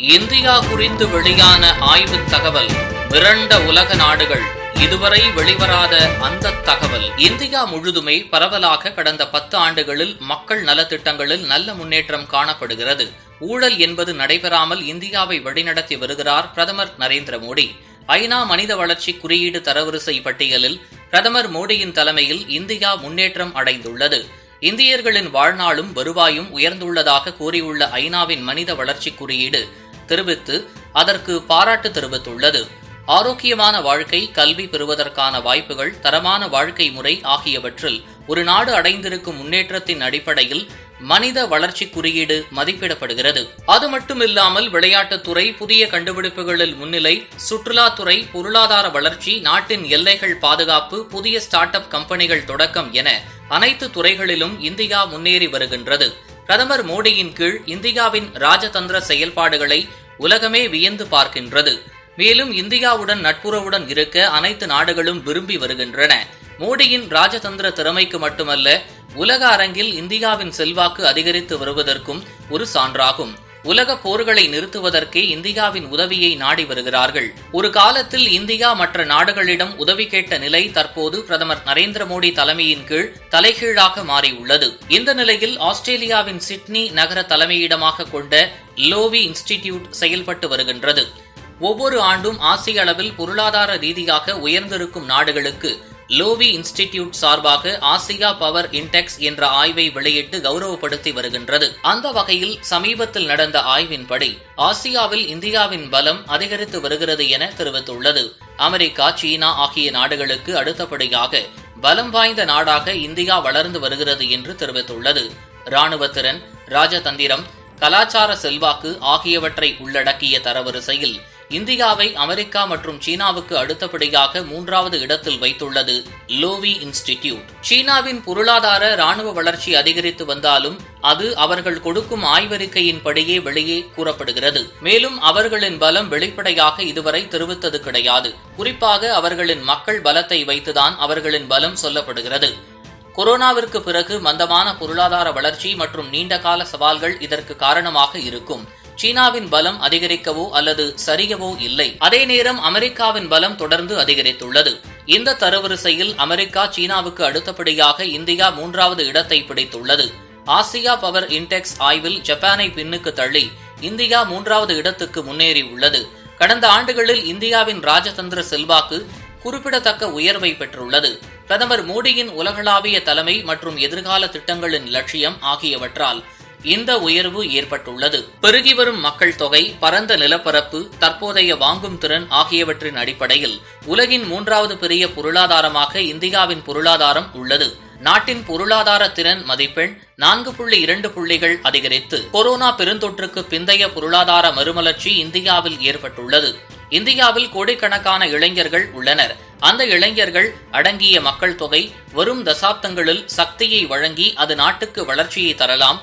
India குறித்து வெளியான ஆய்வுத் தகவல் மிரண்ட உலக நாடுகள் இதுவரை வெளிவராத அந்த தகவல். இந்தியா முழுதுமே பரவலாக கடந்த பத்து ஆண்டுகளில் மக்கள் நலத்திட்டங்களில் நல்ல முன்னேற்றம் காணப்படுகிறது. ஊழல் என்பது நடைபெறாமல் இந்தியாவை வழிநடத்தி வருகிறார் பிரதமர் நரேந்திர மோடி. ஐநா மனித வளர்ச்சி குறியீடு தரவரிசை பட்டியலில் பிரதமர் மோடியின் தலைமையில் இந்தியா முன்னேற்றம் அடைந்துள்ளது. இந்தியர்களின் வாழ்நாளும் வருவாயும் உயர்ந்துள்ளதாக கூறியுள்ள ஐநாவின் மனித வளர்ச்சி குறியீடு தெரிவித்து அதற்கு பாராட்டு தெரிவித்துள்ளது. ஆரோக்கியமான வாழ்க்கை கல்வி பெறுவதற்கான வாய்ப்புகள் தரமான வாழ்க்கை முறை ஆகியவற்றில் ஒரு நாடு அடைந்திருக்கும் முன்னேற்றத்தின் அடிப்படையில் மனித வளர்ச்சி குறியீடு மதிப்பிடப்படுகிறது. அது மட்டுமில்லாமல் விளையாட்டுத்துறை புதிய கண்டுபிடிப்புகளில் முன்னிலை சுற்றுலாத்துறை பொருளாதார வளர்ச்சி நாட்டின் எல்லைகள் பாதுகாப்பு புதிய ஸ்டார்ட் அப் கம்பெனிகள் தொடக்கம் என அனைத்து துறைகளிலும் இந்தியா முன்னேறி வருகின்றது. பிரதமர் மோடியின் கீழ் இந்தியாவின் ராஜதந்திர செயல்பாடுகளை உலகமே வியந்து பார்க்கின்றது. மேலும் இந்தியாவுடன் நட்புறவுடன் இருக்க அனைத்து நாடுகளும் விரும்பி வருகின்றன. மோடியின் ராஜதந்திர திறமைக்கு மட்டுமல்ல உலக அரங்கில் இந்தியாவின் செல்வாக்கு அதிகரித்து வருவதற்கும் ஒரு சான்றாகும். உலக போர்களை நிறுத்துவதற்கே இந்தியாவின் உதவியை நாடி வருகிறார்கள். ஒரு காலத்தில் இந்தியா மற்ற நாடுகளிடம் உதவி கேட்ட நிலை தற்போது பிரதமர் நரேந்திர மோடி தலைமையின் கீழ் தலைகீழாக மாறியுள்ளது. இந்த நிலையில் ஆஸ்திரேலியாவின் சிட்னி நகர தலைமையிடமாக கொண்ட லோவி இன்ஸ்டிடியூட் செயல்பட்டு வருகின்றது. ஒவ்வொரு ஆண்டும் ஆசிய அளவில் பொருளாதார ரீதியாக உயர்ந்திருக்கும் நாடுகளுக்கு லோவி இன்ஸ்டிடியூட் சார்பாக ஆசியா பவர் இன்டெக்ஸ் என்ற ஆய்வை வெளியிட்டு கௌரவப்படுத்தி வருகின்றது. அந்த வகையில் சமீபத்தில் நடந்த ஆய்வின்படி ஆசியாவில் இந்தியாவின் பலம் அதிகரித்து வருகிறது என தெரிவித்துள்ளது. அமெரிக்கா சீனா ஆகிய நாடுகளுக்கு அடுத்தபடியாக பலம் வாய்ந்த நாடாக இந்தியா வளர்ந்து வருகிறது என்று தெரிவித்துள்ளது. இராணுவத்திறன் திறன் ராஜதந்திரம் கலாச்சார செல்வாக்கு ஆகியவற்றை உள்ளடக்கிய தரவரிசையில் இந்தியாவை அமெரிக்கா மற்றும் சீனாவுக்கு அடுத்தபடியாக மூன்றாவது இடத்தில் வைத்துள்ளது லோவி இன்ஸ்டிடியூட். சீனாவின் பொருளாதார ராணுவ வளர்ச்சி அதிகரித்து வந்தாலும் அது அவர்கள் கொடுக்கும் ஆய்வறிக்கையின்படியே வெளியே கூறப்படுகிறது. மேலும் அவர்களின் பலம் வெளிப்படையாக இதுவரை தெரிவித்தது கிடையாது. குறிப்பாக அவர்களின் மக்கள் பலத்தை வைத்துதான் அவர்களின் பலம் சொல்லப்படுகிறது. கொரோனாவிற்கு பிறகு மந்தமான பொருளாதார வளர்ச்சி மற்றும் நீண்டகால சவால்கள் இதற்கு காரணமாக இருக்கும். சீனாவின் பலம் அதிகரிக்கவோ அல்லது சரியவோ இல்லை. அதே நேரம் அமெரிக்காவின் பலம் தொடர்ந்து அதிகரித்துள்ளது. இந்த தரவரிசையில் அமெரிக்கா சீனாவுக்கு அடுத்தபடியாக இந்தியா மூன்றாவது இடத்தை பிடித்துள்ளது. ஆசியா பவர் இன்டெக்ஸ் ஆய்வில் ஜப்பானை பின்னுக்கு தள்ளி இந்தியா மூன்றாவது இடத்துக்கு முன்னேறி உள்ளது. கடந்த ஆண்டுகளில் இந்தியாவின் ராஜதந்திர செல்வாக்கு குறிப்பிடத்தக்க உயர்வை பெற்றுள்ளது. பிரதமர் மோடியின் உலகளாவிய தலைமை மற்றும் எதிர்கால திட்டங்களின் லட்சியம் ஆகியவற்றால் இந்த உயர்வு ஏற்பட்டுள்ளது. பெருகி வரும் மக்கள் தொகை பரந்த நிலப்பரப்பு தற்போதைய வாங்கும் திறன் ஆகியவற்றின் அடிப்படையில் உலகின் மூன்றாவது பெரிய பொருளாதாரமாக இந்தியாவின் பொருளாதாரம் உள்ளது. நாட்டின் பொருளாதார திறன் மதிப்பெண் நான்கு புள்ளி இரண்டு புள்ளிகள் அதிகரித்து கொரோனா பெருந்தொற்றுக்கு பிந்தைய பொருளாதார மறுமலர்ச்சி இந்தியாவில் ஏற்பட்டுள்ளது. இந்தியாவில் கோடிக்கணக்கான இளைஞர்கள் உள்ளனர். அந்த இளைஞர்கள் அடங்கிய மக்கள் தொகை வரும் தசாப்தங்களில் சக்தியை வழங்கி அது நாட்டுக்கு வளர்ச்சியை தரலாம்